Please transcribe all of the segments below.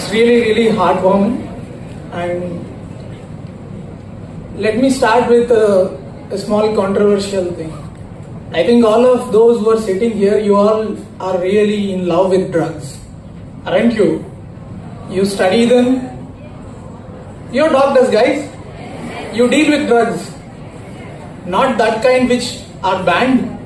It's really, really heartwarming. And let me start with a, a small controversial thing. I think all of those who are sitting here, you all are really in love with drugs, aren't you? You study them. You're doctors, guys. You deal with drugs, not that kind which are banned.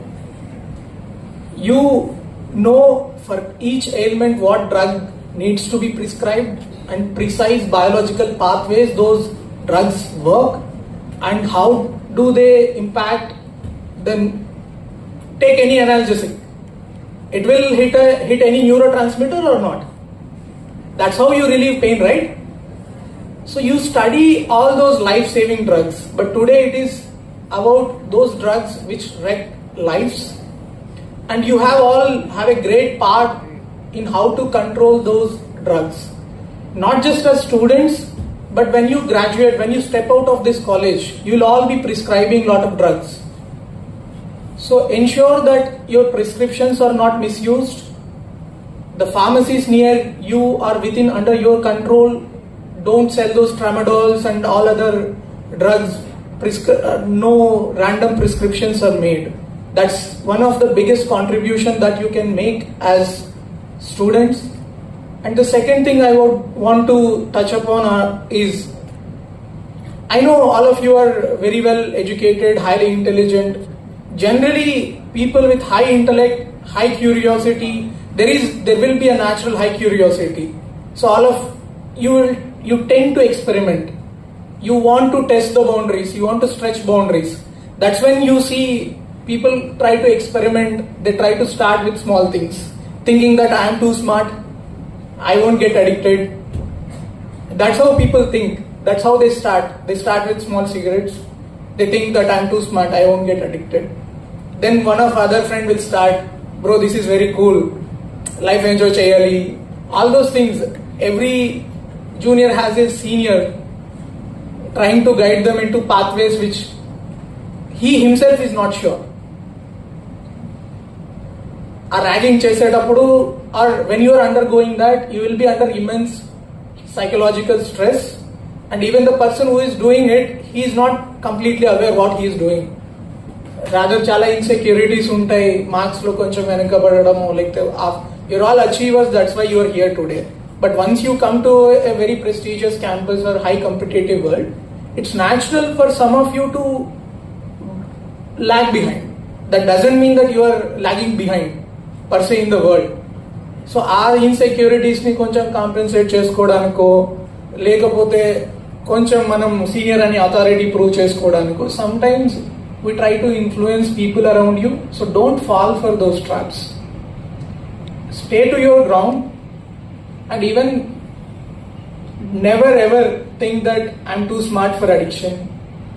You know for each ailment what drug needs to be prescribed and precise biological pathways those drugs work and how do they impact then take any analgesic. It will hit a, hit any neurotransmitter or not? That's how you relieve pain right? So you study all those life saving drugs but today it is about those drugs which wreck lives. And you have all have a great part in how to control those drugs. Not just as students but when you graduate when you step out of this college you'll all be prescribing a lot of drugs. So ensure that your prescriptions are not misused. The pharmacies near you are within under your control. Don't sell those tramadols and all other drugs. Prescri- uh, no random prescriptions are made. That's one of the biggest contribution that you can make as students. And the second thing i would want to touch upon uh, is i know all of you are very well educated highly intelligent. Generally people with high intellect high curiosity there is there will be a natural high curiosity. So all of you will you tend to experiment. You want to test the boundaries. You want to stretch boundaries. That's when you see people try to experiment. They try to start with small things thinking that i am too smart i won't get addicted. That's how people think. That's how they start. They start with small cigarettes. They think that i'm too smart i won't get addicted. Then one of other friend will start bro this is very cool. Life enjoy chayali. All those things every junior has a senior trying to guide them into pathways which he himself is not sure ఆ ragging చేసేటప్పుడు or when you're undergoing that you will be under immense psychological stress and even the person who is doing it he's not completely aware what he's doing rather చాలా insecurities ఉంటాయి. మార్క్స్లో కొంచెం వెనకబడము లేకపోతే you're all achievers that's why you're here today but once you come to a very prestigious campus or high competitive world it's natural for some of you to lag behind that doesn't mean that you are lagging behind pursuing the world so ఆ ఇన్సెక్యూరిటీస్ని కొంచెం compensate చేసుకోవడానికో లేకపోతే కొంచెం మనం senior అని authority prove చేసుకోవడానికో sometimes we try to influence people around you so don't fall for those traps stay to your ground and even never ever think that I'm too smart for addiction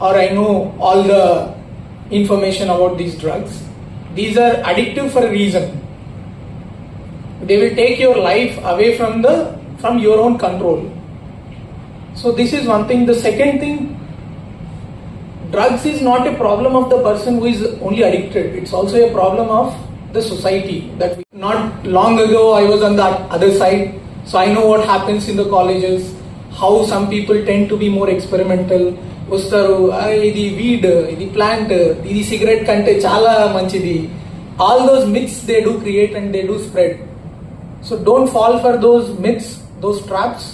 or I know all the information about these drugs these are addictive for reason They will take your life away from the from your own control. So this is one thing. The second thing, drugs is not a problem of the person who is only addicted. It's also a problem of the society. That we, not long ago I was on the other side, so I know what happens in the colleges. How some people tend to be more experimental. వస్తారు "ఆ, ఇది weed ఇది plant ఇది cigarette కంటే చాలా మంచిది all those myths they do create and they do spread so don't fall for those myths those traps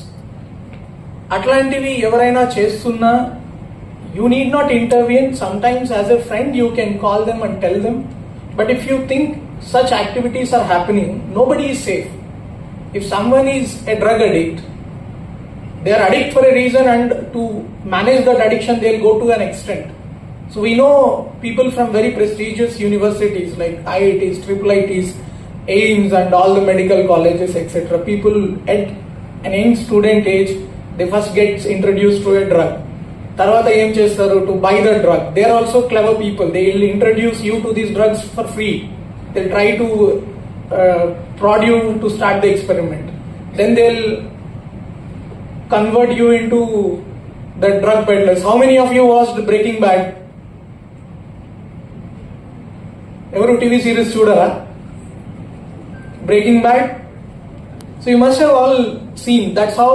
అట్లాంటివి ఎవరైనా చేస్తున్నా you need not intervene sometimes as a friend you can call them and tell them but if you think such activities are happening nobody is safe if someone is a drug addict they are addict for a reason and to manage that addiction they'll go to an extent so we know people from very prestigious universities like iits triple its aims and all the medical colleges etc people at an young student age they first get introduced to a drug తర్వాత ఏం చేస్తారు to buy the drug they are also clever people they will introduce you to these drugs for free they try to prod you to start the experiment then they convert you into the drug peddlers. How many of you watched Breaking Bad? ఎవరు TV series చూడరా Breaking Bad so you must have all seen that's how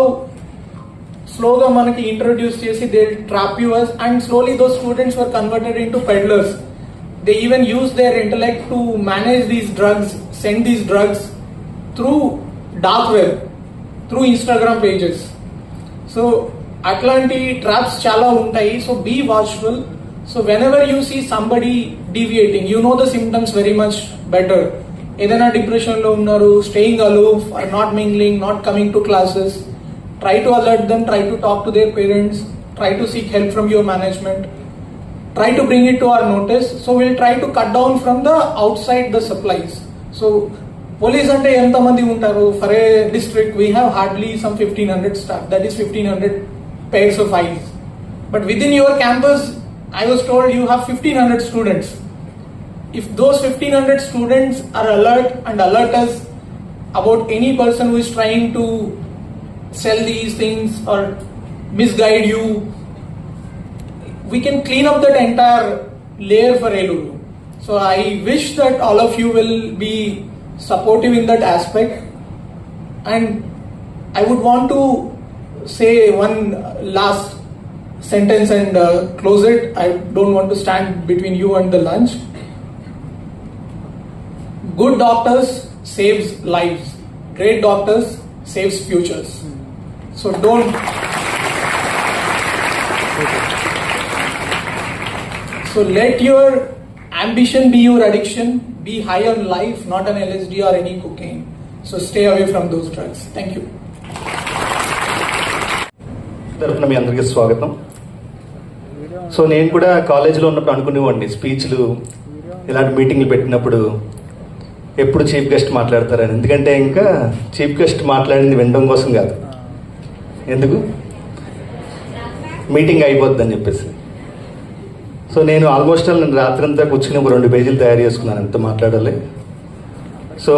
స్లోగా మనకి introduce చేసి they trap you us and slowly those students were converted into peddlers they even use their intellect to manage these drugs send these drugs through dark web through Instagram pages so అట్లాంటి traps చాలా ఉంటాయి so be watchful so whenever you see somebody deviating you know the symptoms very much better ఏదైనా డిప్రెషన్లో ఉన్నారు staying aloof or not mingling not coming to classes try to alert them try to talk to their parents try to seek help from your management try to bring it to our notice. So we'll try to cut down from the outside the supplies. So police అంటే ఎంతమంది ఉంటారు for a district we have hardly some fifteen hundred staff that is fifteen hundred pairs of but But within your campus, I was told you have 1500 students. If those 1500 students are alert and alert us about any person who is trying to sell these things or misguide you, we can clean up that entire layer for Eluru. So I wish that all of you will be supportive in that aspect. And I would want to say one last sentence and uh, close it. I don't want to stand between you and the lunch. Good doctors saves life great doctors saves futures so don't so let your ambition be your addiction be higher life not on LSD or any cooking so stay away from those drugs thank you తరఫున మీ అందరికీ స్వాగతం. So నేను కూడా కాలేజీలో ఉన్నప్పుడు అనుకునేవాడిని. స్పీచ్లు ఇలాంటి మీటింగ్లు పెట్టినప్పుడు ఎప్పుడు చీఫ్ గెస్ట్ మాట్లాడతారని. ఎందుకంటే ఇంకా చీఫ్ గెస్ట్ మాట్లాడింది వినడం కోసం కాదు. ఎందుకు? మీటింగ్ అయిపోద్దని చెప్పేసి. సో నేను ఆల్మోస్ట్ నేను రాత్రంతా కూర్చుని ఒక రెండు పేజీలు తయారు చేసుకున్నాను ఎంత మాట్లాడాలి. సో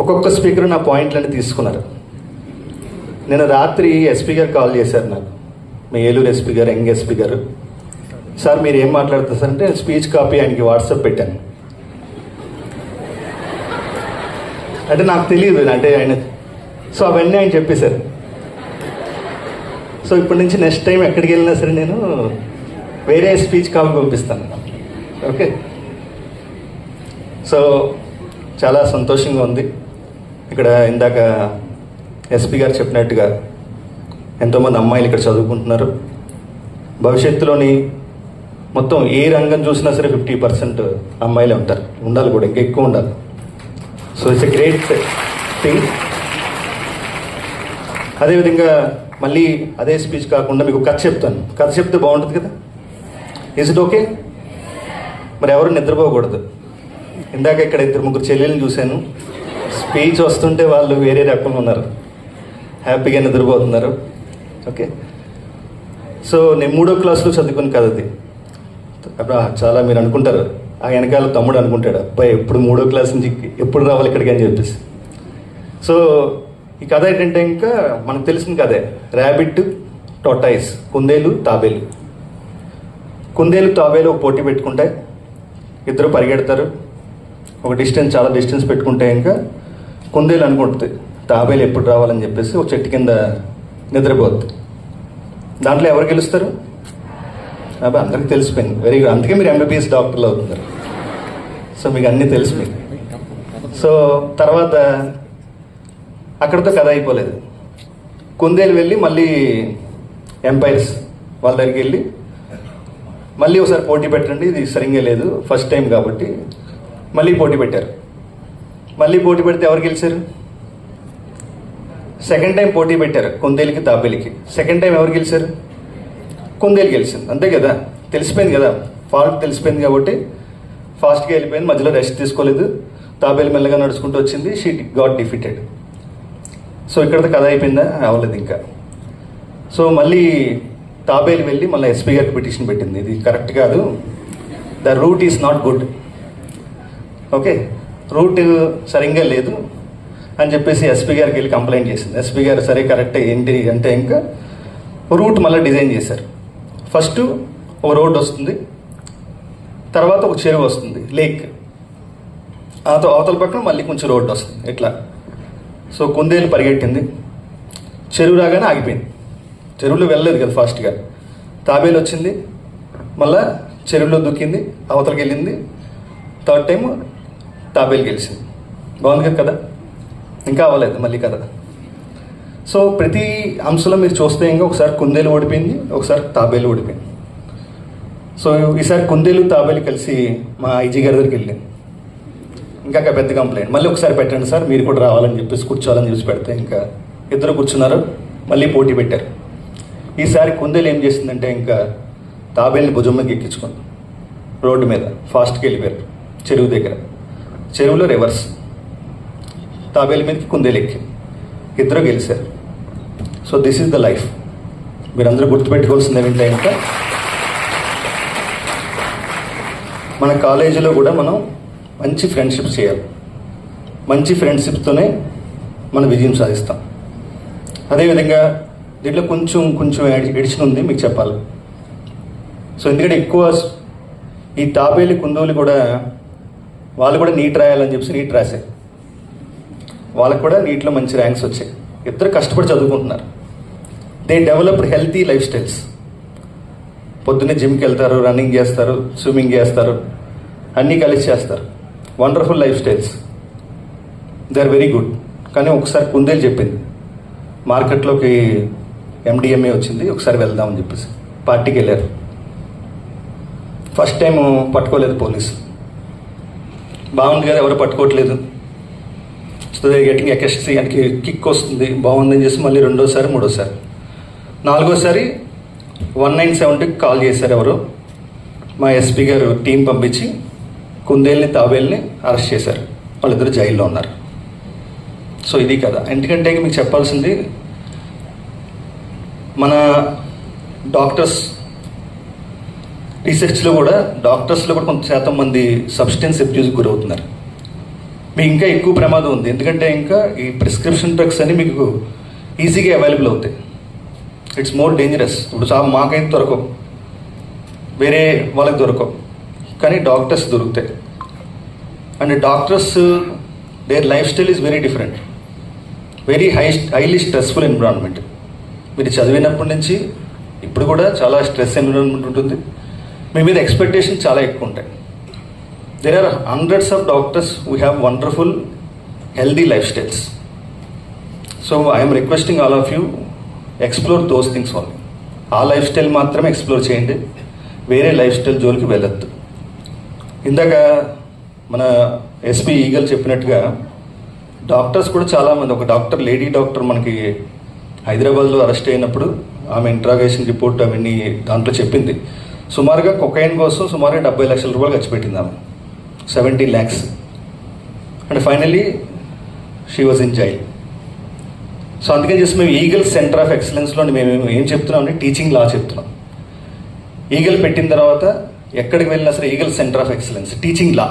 ఒక్కొక్క స్పీకర్ నా పాయింట్లన్నీ తీసుకున్నారు. నేను రాత్రి ఎస్పీ గారు కాల్ చేశారు నాకు. మీ ఏలూరు ఎస్పీ గారు యంగ్ ఎస్పీ గారు. సార్ మీరు ఏం మాట్లాడతారు సార్ అంటే స్పీచ్ కాపీ ఆయనకి వాట్సాప్ పెట్టాను. అంటే నాకు తెలియదు అంటే ఆయన. సో అవన్నీ ఆయన చెప్పేశారు. సో ఇప్పటి నుంచి నెక్స్ట్ టైం ఎక్కడికి వెళ్ళినా సరే నేను వేరే స్పీచ్ కాపీ పంపిస్తాను. ఓకే సో చాలా సంతోషంగా ఉంది. ఇక్కడ ఇందాక ఎస్పీ గారు చెప్పినట్టుగా ఎంతోమంది అమ్మాయిలు ఇక్కడ చదువుకుంటున్నారు. భవిష్యత్తులోని మొత్తం ఏ రంగం చూసినా సరే ఫిఫ్టీ పర్సెంట్ అమ్మాయిలే ఉంటారు. ఉండాలి కూడా ఇంకా ఎక్కువ ఉండాలి. So it's a great thing అదేవిధంగా మళ్ళీ అదే స్పీచ్ కాకుండా మీకు కథ చెప్తాను. కథ చెప్తే బాగుంటుంది కదా? ఇస్ ఇట్ ఓకే మరి ఎవరు నిద్రపోకూడదు. ఇందాక ఇక్కడ ఇద్దరు ముగ్గురు చెల్లెల్ని చూశాను. స్పీచ్ వస్తుంటే వాళ్ళు వేరే రకంగా ఉన్నారు. హ్యాపీగా నిద్రపోతున్నారు. ఓకే సో నేను మూడో క్లాస్లో చదువుకుని కథ అది. చాలా మీరు అనుకుంటారు. ఆ వెనకాల తమ్ముడు అనుకుంటాడు అబ్బాయి ఎప్పుడు మూడో క్లాస్ నుంచి ఎప్పుడు రావాలి ఇక్కడికి? అని చెప్పేసి. సో ఈ కథ ఏంటంటే ఇంకా మనకు తెలిసిన కథే. ర్యాబిట్ టొటాయిస్ కుందేలు తాబేలు. కుందేలు తాబేలు ఒక పోటీ పెట్టుకుంటాయి. ఇద్దరు పరిగెడతారు. ఒక డిస్టెన్స్ చాలా డిస్టెన్స్ పెట్టుకుంటే ఇంకా కుందేలు అనుకుంటుంది తాబేలు ఎప్పుడు రావాలని చెప్పేసి ఒక చెట్టు కింద నిద్రపోద్ది. దాంట్లో ఎవరు గెలుస్తారు? అబ్బా అందరికీ తెలిసిపోయింది. వెరీ గుడ్ అందుకే మీరు ఎంబీబీఎస్ డాక్టర్లు అవుతున్నారు. సో మీకు అన్నీ తెలిసిపోయింది. సో తర్వాత అక్కడితో కథ అయిపోలేదు. కుందేలు వెళ్ళి మళ్ళీ ఎంపైర్స్ వాళ్ళ దగ్గరికి వెళ్ళి మళ్ళీ ఒకసారి పోటీ పెట్టండి ఇది సరిగ్గా లేదు ఫస్ట్ టైం కాబట్టి మళ్ళీ పోటీ పెట్టారు. మళ్ళీ పోటీ పెడితే ఎవరు గెలిచారు? సెకండ్ టైం పోటీ పెట్టారు కుందేలుకి తాబేలికి సెకండ్ టైం ఎవరు గెలిచారు? కుందేలు గెలిచింది. అంతే కదా? తెలిసిపోయింది కదా? ఫాల్ట్ తెలిసిపోయింది కాబట్టి ఫాస్ట్గా వెళ్ళిపోయింది. మధ్యలో రెస్ట్ తీసుకోలేదు. తాబేలు మెల్లగా నడుచుకుంటూ వచ్చింది. She got defeated. సో ఇక్కడ కథ అయిపోయిందా? అవ్వలేదు ఇంకా. సో మళ్ళీ తాబేలు వెళ్ళి మళ్ళీ ఎస్పీ గారికి పిటిషన్ పెట్టింది. ఇది కరెక్ట్ కాదు. The route is not good. Okay? Route సరిగ్గా లేదు అని చెప్పేసి ఎస్పీ గారికి వెళ్ళి కంప్లైంట్ చేసింది. ఎస్పీ గారు సరే కరెక్ట్. ఏంటి అంటే ఇంకా రూట్ మళ్ళీ డిజైన్ చేశారు. ఫస్ట్ ఒక రోడ్ వస్తుంది. తర్వాత ఒక చెరువు వస్తుంది లేక్ ఆ అవతల పక్కన మళ్ళీ కొంచెం రోడ్డు వస్తుంది ఇట్లా సో కుందేలు పరిగెట్టింది. చెరువు రాగానే ఆగిపోయింది. చెరువులో వెళ్ళలేదు కదా ఫాస్ట్గా. తాబేలు వచ్చింది. మళ్ళా చెరువులో దుక్కింది అవతలకి వెళ్ళింది. థర్డ్ టైం తాబేలు గెలిచింది. బాగుంది కదా ఇంకా అవ్వలేదు మళ్ళీ కదా సో ప్రతి అంశంలో మీరు చూస్తే ఇంకా ఒకసారి కుందేలు ఓడిపోయింది ఒకసారి తాబేలు ఓడిపోయింది. సో ఈసారి కుందేలు తాబేలు కలిసి మా ఐజీ గారి దగ్గరికి వెళ్ళింది ఇంకా పెద్ద కంప్లైంట్ మళ్ళీ ఒకసారి పెట్టండి సార్ మీరు కూడా రావాలని చెప్పేసి కూర్చోవాలని చూసి పెడితే ఇంకా ఇద్దరు కూర్చున్నారు మళ్ళీ పోటీ పెట్టారు. ఈసారి కుందేలు ఏం చేసిందంటే ఇంకా తాబేల్ని భుజం మీద ఎక్కించుకుంది. రోడ్డు మీద ఫాస్ట్కి వెళ్ళిపోయారు చెరువు దగ్గర. చెరువులో రివర్స్. తాబేలు మీదకి కుందేలు ఎక్కింది. ఇద్దరు గెలిచారు. So this is the life మీరందరూ గుర్తుపెట్టుకోవాల్సింది ఏంటంటే మన కాలేజీలో కూడా మనం మంచి ఫ్రెండ్షిప్ చేయాలి. మంచి ఫ్రెండ్షిప్తోనే మనం విజయం సాధిస్తాం. అదేవిధంగా దీంట్లో కొంచెం కొంచెం ఎడిషన్ ఉంది మీకు చెప్పాలి. సో ఎందుకంటే ఎక్కువ ఈ తాబేలి కుందోలు కూడా వాళ్ళు కూడా నీట్ రాయాలని చెప్పి నీట్ రాశారు. వాళ్ళకు కూడా నీట్లో మంచి ర్యాంక్స్ వచ్చాయి. ఇద్దరు కష్టపడి చదువుకుంటున్నారు. They developed healthy lifestyles పొద్దున్నే జిమ్కి వెళ్తారు రన్నింగ్ చేస్తారు స్విమ్మింగ్ చేస్తారు అన్నీ కలిసి చేస్తారు. Wonderful lifestyles they are very good కానీ ఒకసారి కుందేలు చెప్పింది. మార్కెట్లోకి ఎండిఎంఏ వచ్చింది ఒకసారి వెళ్దామని చెప్పేసి. పార్టీకి వెళ్ళారు. ఫస్ట్ టైం పట్టుకోలేదు పోలీసు బాగుంది కదా ఎవరు పట్టుకోవట్లేదు. సో దే గెటింగ్ ఎకెస్ట్రీ అంటే కిక్ వస్తుంది. బాగుందని చేసి మళ్ళీ రెండోసారి మూడోసారి. నాలుగోసారి వన్ నైన్ సెవెన్టీకి కాల్ చేశారు ఎవరు? మా ఎస్పీ గారు టీం పంపించి కుందేల్ని తాబేల్ని అరెస్ట్ చేశారు. వాళ్ళిద్దరు జైల్లో ఉన్నారు. సో ఇది కదా ఎందుకంటే మీకు చెప్పాల్సింది మన డాక్టర్స్ రీసెర్చ్లో కూడా డాక్టర్స్లో కూడా కొంత శాతం మంది సబ్స్టెన్స్ అబ్యూస్కి గురవుతున్నారు. మీకు ఇంకా ఎక్కువ ప్రమాదం ఉంది. ఎందుకంటే ఇంకా ఈ ప్రిస్క్రిప్షన్ డ్రగ్స్ అని మీకు ఈజీగా అవైలబుల్ అవుతాయి. ఇట్స్ మోర్ డేంజరస్ ఇప్పుడు సా మాకైతే దొరకవు. వేరే వాళ్ళకి దొరకవు. కానీ డాక్టర్స్ దొరుకుతాయి. And doctors their lifestyle is very different very high highly stressful environment మీరు చదివినప్పటి నుంచి ఇప్పుడు కూడా చాలా స్ట్రెస్ ఎన్విరాన్మెంట్ ఉంటుంది. మీ మీద ఎక్స్పెక్టేషన్ చాలా ఎక్కువ ఉంటాయి. There are hundreds of doctors we have wonderful healthy lifestyles so I'm requesting all of you explore those things only ఆ లైఫ్ స్టైల్ మాత్రమే ఎక్స్ప్లోర్ చేయండి. వేరే లైఫ్ స్టైల్ జోలికి వెళ్ళొద్దు. ఇందాక మన ఎస్పీ ఈగల్ చెప్పినట్టుగా డాక్టర్స్ కూడా చాలామంది ఒక డాక్టర్ లేడీ డాక్టర్ మనకి హైదరాబాద్లో అరెస్ట్ అయినప్పుడు ఆమె ఇంట్రాగేషన్ రిపోర్ట్ అవన్నీ దాంట్లో చెప్పింది. సుమారుగా కొకైన్ కోసం సుమారుగా డెబ్బై లక్షల రూపాయలు ఖర్చు పెట్టింది ఆమె. Seventeen lakhs. And finally she was in jail so అందుకని చేసి మేము ఈగల్ సెంటర్ ఆఫ్ ఎక్సలెన్స్లో మేము ఏం చెప్తున్నాం అంటే టీచింగ్ లా చెప్తున్నాం. ఈగల్ పెట్టిన తర్వాత ఎక్కడికి వెళ్ళినా సరే Eagle centre of excellence teaching law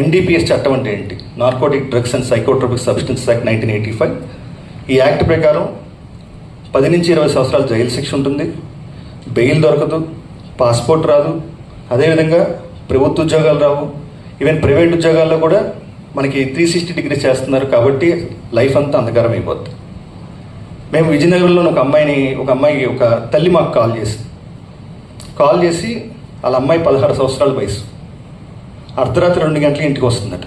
NDPS చట్టం అంటే ఏంటి? Narcotic drugs and psychotropic substance act nineteen eighty five ఈ యాక్ట్ ప్రకారం పది నుంచి ఇరవై సంవత్సరాలు జైలు శిక్ష ఉంటుంది. బెయిల్ దొరకదు. పాస్పోర్ట్ రాదు. అదేవిధంగా ప్రభుత్వ ఉద్యోగాలు రావు. ఈవెన్ ప్రైవేట్ ఉద్యోగాల్లో కూడా మనకి త్రీ సిక్స్టీ డిగ్రీ చేస్తున్నారు కాబట్టి లైఫ్ అంతా అంధకారం అయిపోద్ది. మేము విజయనగరంలో ఒక అమ్మాయిని ఒక అమ్మాయి ఒక తల్లి మాకు కాల్ చేసి కాల్ చేసి వాళ్ళ అమ్మాయి పదహారు సంవత్సరాల వయసు. అర్ధరాత్రి రెండు గంటలకి ఇంటికి వస్తుందట.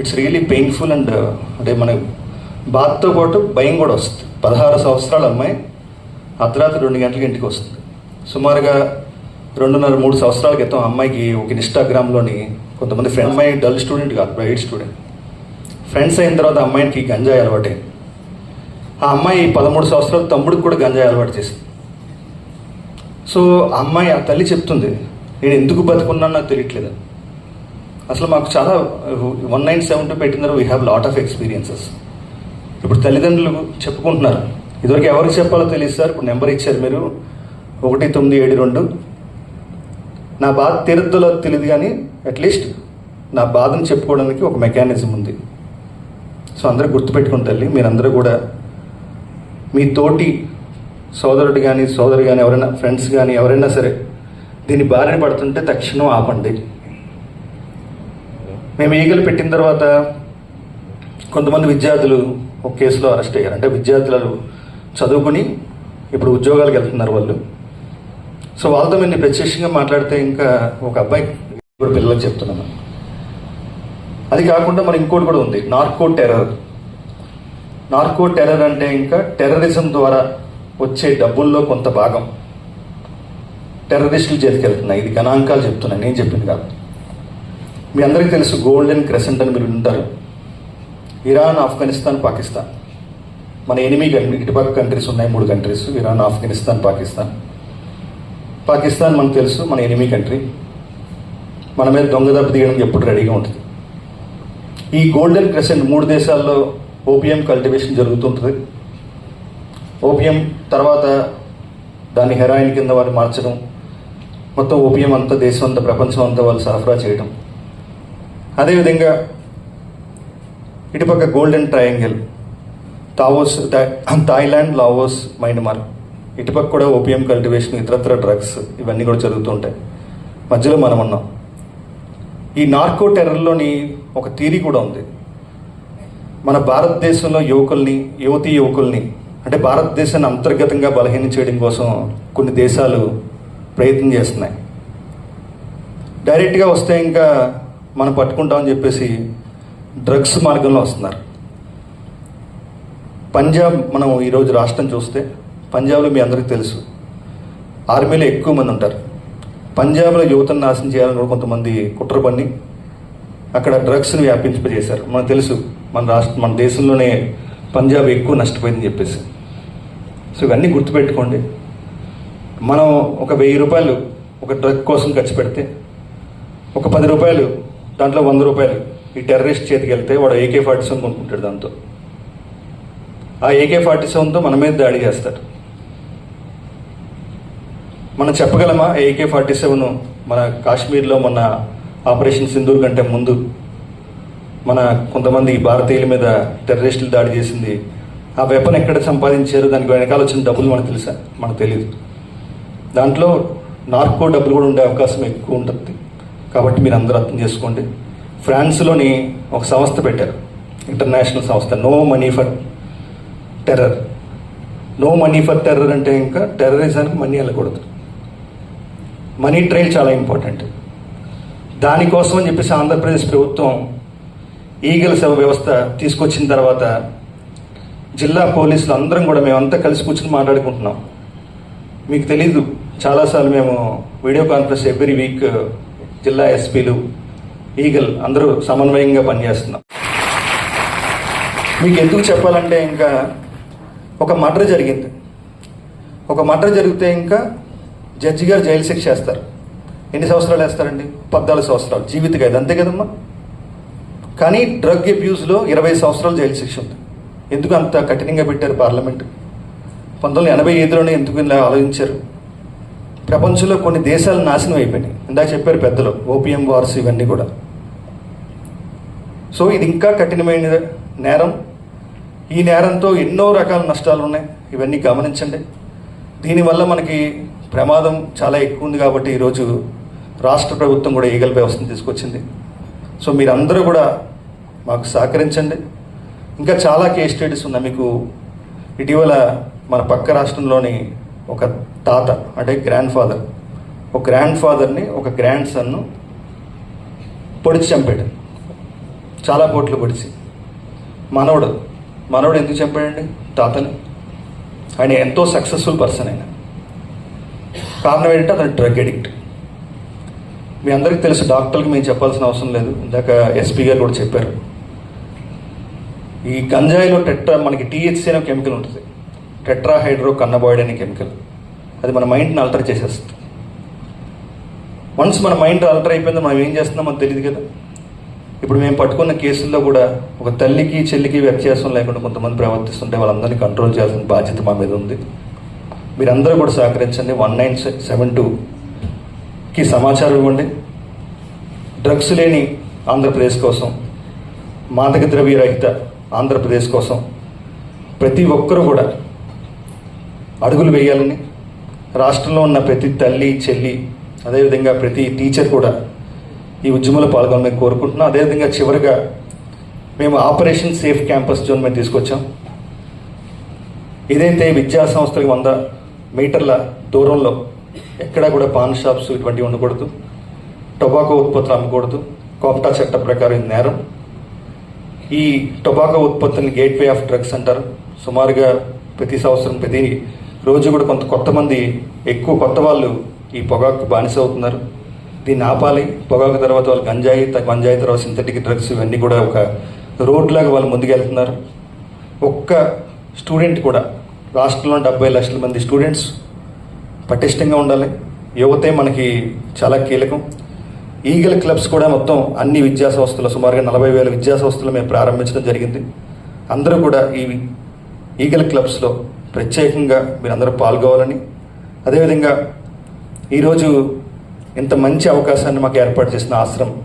ఇట్స్ రియలీ పెయిన్ఫుల్ అండ్ అంటే మన బాధతో పాటు భయం కూడా వస్తుంది. పదహారు సంవత్సరాల అమ్మాయి అర్ధరాత్రి రెండు గంటలకి ఇంటికి వస్తుంది. సుమారుగా రెండున్నర మూడు సంవత్సరాల క్రితం అమ్మాయికి ఒక ఇన్స్టాగ్రామ్లోని కొంతమంది ఫ్రెండ్ అమ్మాయి డల్ స్టూడెంట్ కాదు బ్రైట్ స్టూడెంట్. ఫ్రెండ్స్ అయిన తర్వాత అమ్మాయికి గంజాయి అలవాటైంది. ఆ అమ్మాయి పదమూడు సంవత్సరాల తమ్ముడికి కూడా గంజాయి అలవాటు చేసింది. సో ఆ అమ్మాయి ఆ తల్లి చెప్తుంది నేను ఎందుకు బతుకున్నాను నాకు తెలియట్లేదు. అసలు మాకు చాలా వన్ నైన్ సెవెన్ టూ పెట్టిన తర్వాత we have lot of experiences ఇప్పుడు తల్లిదండ్రులు చెప్పుకుంటున్నారు ఇదివరకు ఎవరికి చెప్పాలో తెలియదు సార్ ఇప్పుడు నెంబర్ ఇచ్చారు మీరు. ఒకటి తొమ్మిది ఏడు రెండు. నా బాధ తీరుద్దులో తెలియదు కానీ అట్లీస్ట్ నా బాధను చెప్పుకోవడానికి ఒక మెకానిజం ఉంది. సో అందరూ గుర్తుపెట్టుకుని తల్లి మీరందరూ కూడా మీ తోటి సోదరుడు కానీ సోదరు కానీ ఎవరైనా ఫ్రెండ్స్ కానీ ఎవరైనా సరే దీన్ని బారిన పడుతుంటే తక్షణం ఆపండి. మేము ఈగలు పెట్టిన తర్వాత కొంతమంది విద్యార్థులు ఒక కేసులో అరెస్ట్ అయ్యారు. అంటే విద్యార్థులు చదువుకుని ఇప్పుడు ఉద్యోగాలకు వెళ్తున్నారు వాళ్ళు. సో వాళ్ళతో మీరు ప్రత్యక్షంగా మాట్లాడితే ఇంకా ఒక అబ్బాయి ఇప్పుడు పిల్లలకు చెప్తున్నాను. అది కాకుండా మరి ఇంకోటి కూడా ఉంది. నార్కో టెర్రర్ నార్కో టెర్రర్ అంటే ఇంకా టెర్రరిజం ద్వారా వచ్చే డబ్బుల్లో కొంత భాగం టెర్రరిస్టులు చేతికెళ్తున్నాయి ఇది గణాంకాలు చెప్తున్నాయి నేను చెప్పింది కాదు. మీ అందరికీ తెలుసు గోల్డెన్ క్రెసెంట్ అని మీరు ఉంటారు. ఇరాన్ ఆఫ్ఘనిస్తాన్ పాకిస్తాన్. మన ఎనిమిది ఇటుపక్క కంట్రీస్ ఉన్నాయి మూడు కంట్రీస్. ఇరాన్ ఆఫ్ఘనిస్తాన్ పాకిస్తాన్. పాకిస్తాన్ మనకు తెలుసు మన ఎనిమి కంట్రీ. మన మీద దొంగ దెబ్బ తీయడం ఎప్పుడు రెడీగా ఉంటుంది. ఈ గోల్డెన్ క్రెసెంట్ మూడు దేశాల్లో ఓపియం కల్టివేషన్ జరుగుతుంటుంది. ఓపియం తర్వాత దాన్ని హెరాయిన్ కింద వారు మార్చడం మొత్తం ఓపియం అంతా దేశం అంతా ప్రపంచం అంతా వాళ్ళు సరఫరా చేయడం. అదేవిధంగా ఇటుపక్క గోల్డెన్ ట్రయాంగిల్ తావోస్ థాయిలాండ్ లావోస్ మైన్మార్. ఇటుపక్క కూడా ఓపియం కల్టివేషన్ ఇతరత్ర డ్రగ్స్ ఇవన్నీ కూడా జరుగుతుంటాయి మధ్యలో మనం ఉన్నాం. ఈ నార్కో టెర్రర్లోని ఒక థీరీ కూడా ఉంది. మన భారతదేశంలో యువకుల్ని యువతీ యువకుల్ని అంటే భారతదేశాన్ని అంతర్గతంగా బలహీనం చేయడం కోసం కొన్ని దేశాలు ప్రయత్నం చేస్తున్నాయి. డైరెక్ట్గా వస్తే ఇంకా మనం పట్టుకుంటామని చెప్పేసి డ్రగ్స్ మార్గంలో వస్తున్నారు. పంజాబ్ మనం ఈరోజు రాష్ట్రం చూస్తే పంజాబ్లో మీ అందరికీ తెలుసు ఆర్మీలో ఎక్కువ మంది ఉంటారు. పంజాబ్లో యువతను నాశనం చేయాలని కూడా కొంతమంది కుట్ర పన్ని అక్కడ డ్రగ్స్ని వ్యాపింపజేశారు. మనకు తెలుసు మన రాష్ట్ర మన దేశంలోనే పంజాబ్ ఎక్కువ నష్టపోయిందని చెప్పేసి. సో ఇవన్నీ గుర్తుపెట్టుకోండి. మనం ఒక వెయ్యి రూపాయలు ఒక డ్రగ్ కోసం ఖర్చు పెడితే ఒక పది రూపాయలు దాంట్లో వంద రూపాయలు ఈ టెర్రరిస్ట్ చేతికి వెళ్తే వాడు ఏకే ఫార్టీ సెవెన్ కొనుక్కుంటాడు దాంతో. ఆ ఏకే ఫార్టీ సెవెన్తో మన మీద దాడి చేస్తాడు. మనం చెప్పగలమా? ఏకే ఫార్టీ సెవెన్ మన కాశ్మీర్లో మొన్న ఆపరేషన్ సింధూర్ కంటే ముందు మన కొంతమంది భారతీయుల మీద టెర్రరిస్టులు దాడి చేసింది. ఆ వెపన్ ఎక్కడ సంపాదించారు? దానికి వెనకాల వచ్చిన డబ్బులు మనకు తెలుసా? మనకు తెలియదు దాంట్లో నార్కో డబ్బులు కూడా ఉండే అవకాశం ఎక్కువ ఉంటుంది. కాబట్టి మీరు అందరూ అర్థం చేసుకోండి. ఫ్రాన్స్లోని ఒక సంస్థ పెట్టారు. ఇంటర్నేషనల్ సంస్థ. No money for terror. No money for terror అంటే ఇంకా టెర్రరిజానికి మనీ వెళ్ళకూడదు. మనీ ట్రైల్ చాలా ఇంపార్టెంట్. దానికోసం అని చెప్పేసి ఆంధ్రప్రదేశ్ ప్రభుత్వం ఈగల సేవ వ్యవస్థ తీసుకొచ్చిన తర్వాత జిల్లా పోలీసులు అందరం కూడా మేమంతా కలిసి కూర్చుని మాట్లాడుకుంటున్నాం. మీకు తెలీదు చాలాసార్లు మేము వీడియో కాన్ఫరెన్స్ ఎవ్రీ వీక్ జిల్లా ఎస్పీలు ఈగల్ అందరూ సమన్వయంగా పనిచేస్తున్నాం. మీకు ఎందుకు చెప్పాలంటే ఇంకా ఒక మర్డర్ జరిగింది. ఒక మర్డర్ జరిగితే ఇంకా జడ్జి గారు జైలు శిక్ష వేస్తారు. ఎన్ని సంవత్సరాలు వేస్తారండి? పద్నాలుగు సంవత్సరాలు. జీవిత ఖైదు. అంతే కదమ్మా? కానీ డ్రగ్ అబ్యూస్లో ఇరవై సంవత్సరాలు జైలు శిక్ష ఉంది. ఎందుకు అంత కఠినంగా పెట్టారు పార్లమెంట్? పంతొమ్మిది వందల ఎనభై ఐదులోనే ఎందుకు ఇలా ఆలోచించారు? ప్రపంచంలో కొన్ని దేశాలు నాశనం అయిపోయినాయి. ఇందాక చెప్పారు పెద్దలు ఓపిఎం వార్స్ ఇవన్నీ కూడా. సో ఇది ఇంకా కఠినమైన నేరం. ఈ నేరంతో ఎన్నో రకాల నష్టాలు ఉన్నాయి. ఇవన్నీ గమనించండి. దీనివల్ల మనకి ప్రమాదం చాలా ఎక్కువ ఉంది కాబట్టి ఈరోజు రాష్ట్ర ప్రభుత్వం కూడా ఈగల్ వ్యవస్థను తీసుకొచ్చింది. సో మీరందరూ కూడా మాకు సహకరించండి. ఇంకా చాలా కేస్ స్టడీస్ ఉన్నాయి. మీకు ఇటీవల మన పక్క రాష్ట్రంలోని ఒక తాత అంటే గ్రాండ్ ఫాదర్ ఒక గ్రాండ్ ఫాదర్ని ఒక గ్రాండ్ సన్ను పొడిచి చంపాడు. చాలా పోట్లు పొడిచి. మనవడు మనవడు ఎందుకు చంపాడండి? తాతని. ఆయన ఎంతో సక్సెస్ఫుల్ పర్సన్ ఆయన. కారణం ఏంటంటే అతను డ్రగ్ అడిక్ట్ మీ అందరికీ తెలుసు డాక్టర్కి మేము చెప్పాల్సిన అవసరం లేదు. ఇందాక ఎస్పీ గారు కూడా చెప్పారు. ఈ గంజాయిలో టెట్రా మనకి టీహెచ్సీ అనే కెమికల్ ఉంటుంది. టెట్రా హైడ్రో కన్నబాయిడ్ అనే కెమికల్. అది మన మైండ్ని అల్టర్ చేసేస్తుంది. వన్స్ మన మైండ్ అల్టర్ అయిపోయిందో మనం ఏం చేస్తున్నామో తెలియదు కదా? ఇప్పుడు మేము పట్టుకున్న కేసుల్లో కూడా ఒక తల్లికి చెల్లికి వ్యత్యాసం లేకుండా కొంతమంది ప్రవర్తిస్తుంటే వాళ్ళందరినీ కంట్రోల్ చేయాల్సిన బాధ్యత మా మీద ఉంది. మీరందరూ కూడా సహకరించండి. వన్ నైన్ సెవెన్ టూకి సమాచారం ఇవ్వండి. డ్రగ్స్ లేని ఆంధ్రప్రదేశ్ కోసం మాదక ద్రవ్య రహిత ఆంధ్రప్రదేశ్ కోసం ప్రతి ఒక్కరూ కూడా అడుగులు వేయాలని రాష్ట్రంలో ఉన్న ప్రతి తల్లి చెల్లి అదేవిధంగా ప్రతి టీచర్ కూడా ఈ ఉద్యమంలో పాల్గొనమని కోరుకుంటున్నాం. అదేవిధంగా చివరిగా మేము ఆపరేషన్ సేఫ్ క్యాంపస్ జోన్ మేము తీసుకొచ్చాం. ఏదైతే విద్యా సంస్థలకు వంద మీటర్ల దూరంలో ఎక్కడా కూడా పాన్ షాప్స్ ఇటువంటివి ఉండకూడదు. టొబాకో ఉత్పత్తులు అమ్మకూడదు కోప్టా చట్ట ప్రకారం నేరం. ఈ టొబాకో ఉత్పత్తుని గేట్వే ఆఫ్ డ్రగ్స్ అంటారు. సుమారుగా ప్రతి సంవత్సరం ప్రతి రోజు కూడా కొంత కొత్త మంది ఎక్కువ కొత్త వాళ్ళు ఈ పొగాకు బానిస అవుతున్నారు దీన్ని ఆపాలి. పొగాకు తర్వాత వాళ్ళు గంజాయి గంజాయి తర్వాత సింథటిక్ డ్రగ్స్ ఇవన్నీ కూడా ఒక రోడ్ లాగా వాళ్ళు ముందుకెళ్తున్నారు. ఒక్క స్టూడెంట్ కూడా రాష్ట్రంలో డెబ్బై లక్షల మంది స్టూడెంట్స్ పటిష్టంగా ఉండాలి. యువతే మనకి చాలా కీలకం. ఈగల్ క్లబ్స్ కూడా మొత్తం అన్ని విద్యా సంస్థలు సుమారుగా నలభై వేల విద్యా సంస్థలు మేము ప్రారంభించడం జరిగింది. అందరూ కూడా ఈ ఈగల్ క్లబ్స్లో ప్రత్యేకంగా మీరందరూ పాల్గొవాలని. అదేవిధంగా ఈరోజు ఇంత మంచి అవకాశాన్ని మాకు ఏర్పాటు చేసిన ఆశ్రమం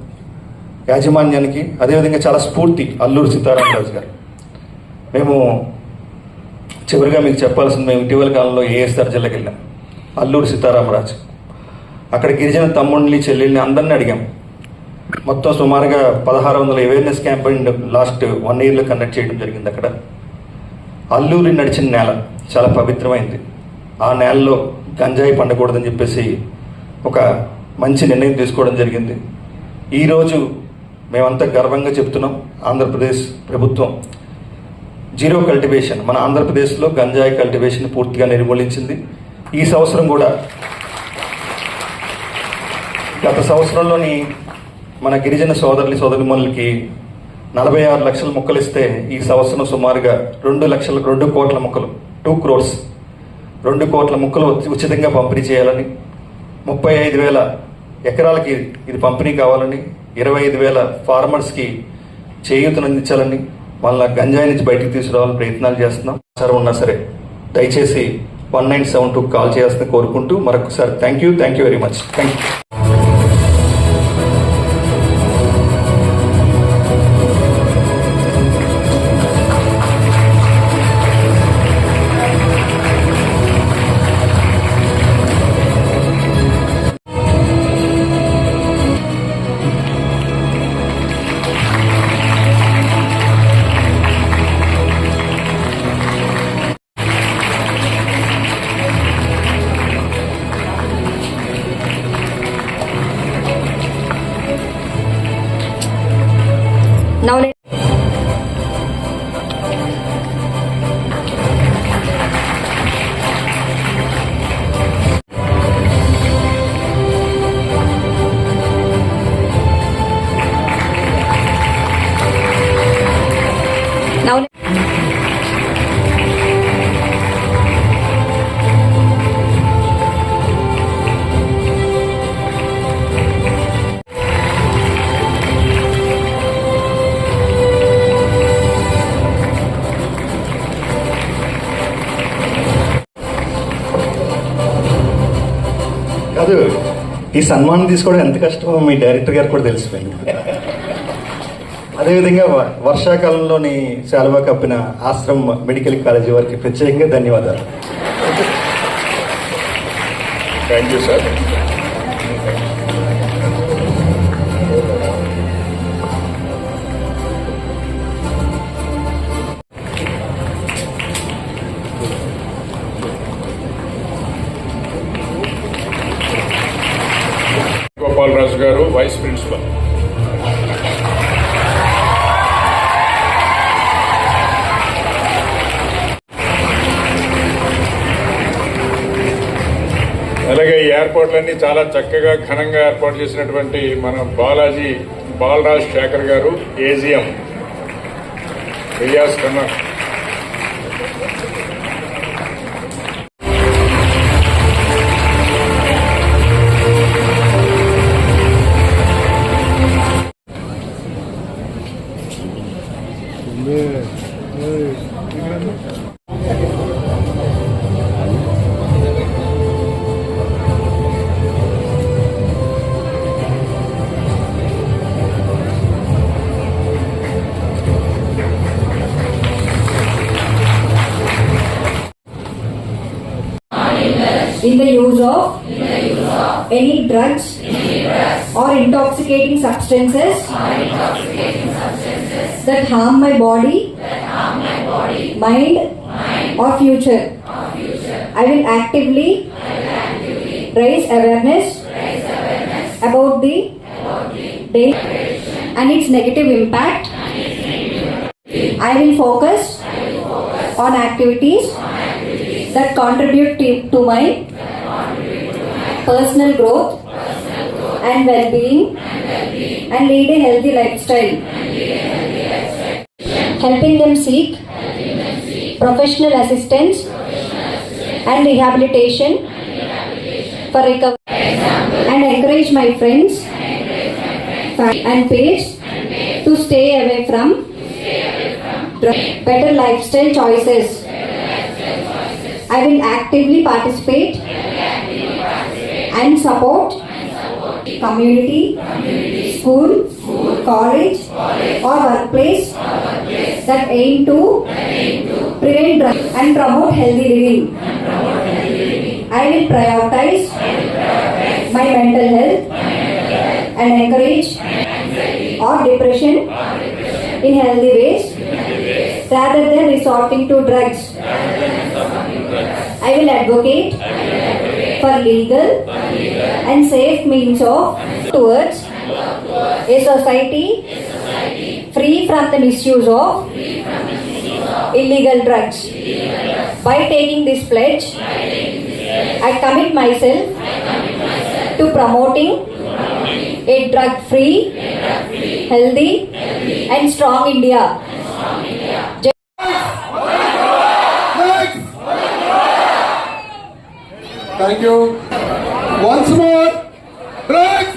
యాజమాన్యానికి అదేవిధంగా చాలా స్ఫూర్తి అల్లూరు సీతారామరాజు గారు. మేము చివరిగా మీకు చెప్పాల్సింది మేము ఇటీవల కాలంలో ఏఎస్ఆర్ జిల్లాకి వెళ్ళాం? అల్లూరు సీతారామరాజు. అక్కడ గిరిజన తమ్ముడిని చెల్లెల్ని అందరిని అడిగాం. మొత్తం సుమారుగా పదహారు వందల అవేర్నెస్ క్యాంపెయిన్ లాస్ట్ వన్ ఇయర్లో కండక్ట్ చేయడం జరిగింది అక్కడ. అల్లూరి నడిచిన నేల చాలా పవిత్రమైంది. ఆ నేలలో గంజాయి పండకూడదని చెప్పేసి ఒక మంచి నిర్ణయం తీసుకోవడం జరిగింది. ఈరోజు మేమంతా గర్వంగా చెప్తున్నాం ఆంధ్రప్రదేశ్ ప్రభుత్వం జీరో కల్టివేషన్ మన ఆంధ్రప్రదేశ్లో గంజాయి కల్టివేషన్ పూర్తిగా నిర్మూలించింది. ఈ సంవత్సరం కూడా గత సంవత్సరంలోని మన గిరిజన సోదరులు సోదరిమణులకి నలభై ఆరు లక్షల మొక్కలు ఇస్తే ఈ సంవత్సరం సుమారుగా రెండు లక్షల రెండు కోట్ల మొక్కలు టూ క్రోర్స్ రెండు కోట్ల మొక్కలు ఉచితంగా పంపిణీ చేయాలని ముప్పై ఐదు వేల ఎకరాలకి ఇది పంపిణీ కావాలని ఇరవై ఐదు వేల ఫార్మర్స్కి చేయూతను అందించాలని వాళ్ళ గంజాయి నుంచి బయటికి తీసుకురావాలని ప్రయత్నాలు చేస్తున్నాం. సరే ఉన్నా సరే దయచేసి one nine seven two call చేయాల్సింది కోరుకుంటూ మరొకసారి thank you thank you very much. Thank you. సన్మానం తీసుకోవడం ఎంత కష్టమో మీ డైరెక్టర్ గారు కూడా తెలిసిపోయింది. అదేవిధంగా వర్షాకాలంలోని శాలువా కప్పిన ఆశ్రమ్ మెడికల్ కాలేజీ వారికి ప్రత్యేకంగా ధన్యవాదాలు. Thank you sir. హాస్పిటల్లన్నీ చాలా చక్కగా ఘనంగా ఏర్పాటు చేసినటువంటి మన బాలాజీ బాలరాజ్ శేఖర్ గారు AGM Riyaz Khanna any drugs, any drugs or, intoxicating substances or intoxicating substances that harm my body, harm my body mind, mind or, future. or future. I will actively, I will actively raise, awareness raise awareness about the, day and its negative impact. I, will focus I will focus on activities, on activities that contribute to, to my personal growth, and well-being, and, lead a healthy lifestyle. Helping them seek, professional, assistance and rehabilitation, for recovery. And encourage my friends and, peers to stay away from. Better lifestyle choices. I will actively participate and support, and support community, community, school, school college, college, or workplace, or workplace that, aim to, aim to prevent drugs and promote healthy living. I, will prioritize my mental health, and encourage or, depression, in healthy ways, rather than resorting to drugs. I will advocate for legal and safe means of towards a society free from the misuse of illegal drugs. By taking this pledge, I commit myself to promoting a drug-free, healthy, and strong India. Thank you. Once more. Drugs!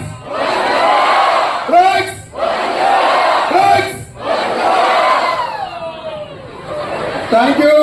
Drugs! Drugs! Thank you.